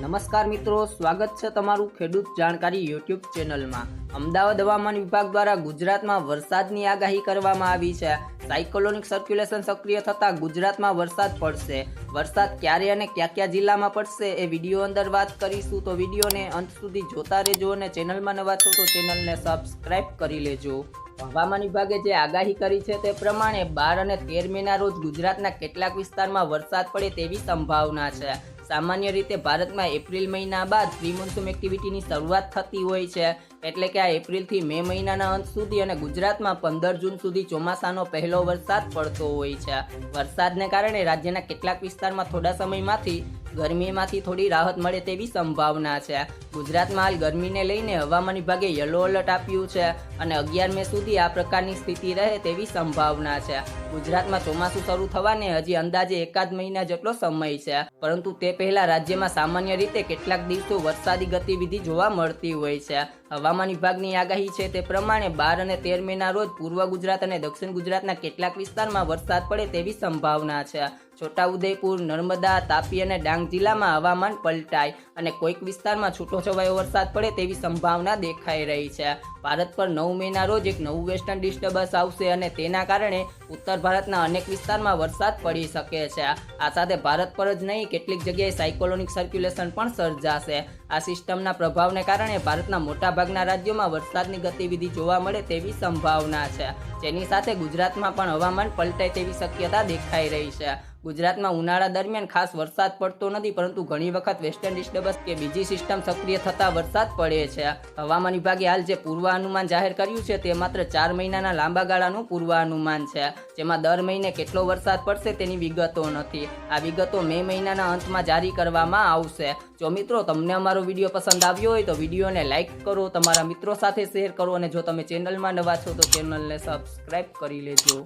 નમસ્કાર મિત્રો, સ્વાગત છે તમારું ખેડૂત જાણકારી યુટ્યુબ ચેનલમાં. અમદાવાદ હવામાન વિભાગ દ્વારા ગુજરાતમાં વરસાદની આગાહી કરવામાં આવી છે. સાયકોલોનિક સર્ક્યુલેશન સક્રિય થતાં ગુજરાતમાં વરસાદ પડશે. વરસાદ ક્યારે અને કયા કયા જિલ્લામાં પડશે એ વીડિયો અંદર વાત કરીશું. તો વિડીયોને અંત સુધી જોતા રહેજો અને ચેનલમાં નવા છો તો ચેનલને સબસ્ક્રાઈબ કરી લેજો. હવામાન વિભાગે જે આગાહી કરી છે તે પ્રમાણે બાર અને તેર મેના રોજ ગુજરાતના કેટલાક વિસ્તારમાં વરસાદ પડે તેવી સંભાવના છે. સામાન્ય રીતે ભારતમાં એપ્રિલ મહિના બાદ પ્રી મોન્સૂન એક્ટિવિટીની શરૂઆત થતી હોય છે. એટલે કે આ એપ્રિલથી મે મહિનાના અંત સુધી અને ગુજરાતમાં પંદર જૂન સુધી ચોમાસાનો પહેલો વરસાદ પડતો હોય છે. વરસાદને કારણે રાજ્યના કેટલાક વિસ્તારમાં થોડા સમયમાંથી ગરમીમાંથી થોડી રાહત મળે તેવી સંભાવના છે. ગુજરાતમાં હાલ ગરમીને લઈને હવામાન વિભાગે યલો એલર્ટ આપ્યું છે અને અગિયાર મે સુધી આ પ્રકારની સ્થિતિ રહે તેવી સંભાવના છે. ગુજરાતમાં ચોમાસું શરૂ થવાને હજી અંદાજે એકાદ મહિના જેટલો સમય છે, પરંતુ તે પહેલા રાજ્યમાં સામાન્ય રીતે કેટલાક દિવસો વરસાદી ગતિવિધિ જોવા મળતી હોય છે. હવામાન વિભાગની આગાહી છે તે પ્રમાણે બાર અને તેર મેના રોજ પૂર્વ ગુજરાત અને દક્ષિણ ગુજરાતના કેટલાક વિસ્તારમાં વરસાદ પડે તેવી સંભાવના છે. છોટાઉદેપુર, નર્મદા, તાપી અને ડાંગ જિલ્લામાં હવામાન પલટાય અને કોઈક વિસ્તારમાં છૂટોછવાયો વરસાદ પડે તેવી સંભાવના દેખાઈ રહી છે. ભારત પર નવ મેના રોજ એક નવું વેસ્ટર્ન ડિસ્ટર્બન્સ આવશે અને તેના કારણે ઉત્તર ભારતના અનેક વિસ્તારમાં વરસાદ પડી શકે છે. આ સાથે ભારત પર જ નહીં, કેટલીક જગ્યાએ સાયકોલોનિક સર્ક્યુલેશન પણ સર્જાશે. આ સિસ્ટમના પ્રભાવને કારણે ભારતના મોટાભાગના રાજ્યોમાં વરસાદની ગતિવિધિ જોવા મળે તેવી સંભાવના છે. જેની સાથે ગુજરાતમાં પણ હવામાન પલટાય તેવી શક્યતા દેખાઈ રહી છે. ગુજરાતમાં ઉનાળા દરમિયાન ખાસ વરસાદ પડતો નથી, પરંતુ ઘણી વખત વેસ્ટર્ન ડિસ્ટર્બન્સ કે બીજી સિસ્ટમ સક્રિય થતા વરસાદ પડે છે. હવામાન વિભાગે હાલ જે પૂર્વાનુમાન જાહેર કર્યું છે તે માત્ર ચાર મહિનાના લાંબા ગાળાનું પૂર્વાનુમાન છે. જેમાં દર મહિને કેટલો વરસાદ પડશે તેની વિગતો નથી. આ વિગતો મે મહિનાના અંતમાં જારી કરવામાં આવશે. જો મિત્રો તમને અમારો વીડિયો પસંદ આવ્યો હોય તો વિડીયોને લાઇક કરો, તમારા મિત્રો સાથે શેર કરો અને જો તમે ચેનલમાં નવા છો તો ચેનલને સબસ્ક્રાઈબ કરી લેજો.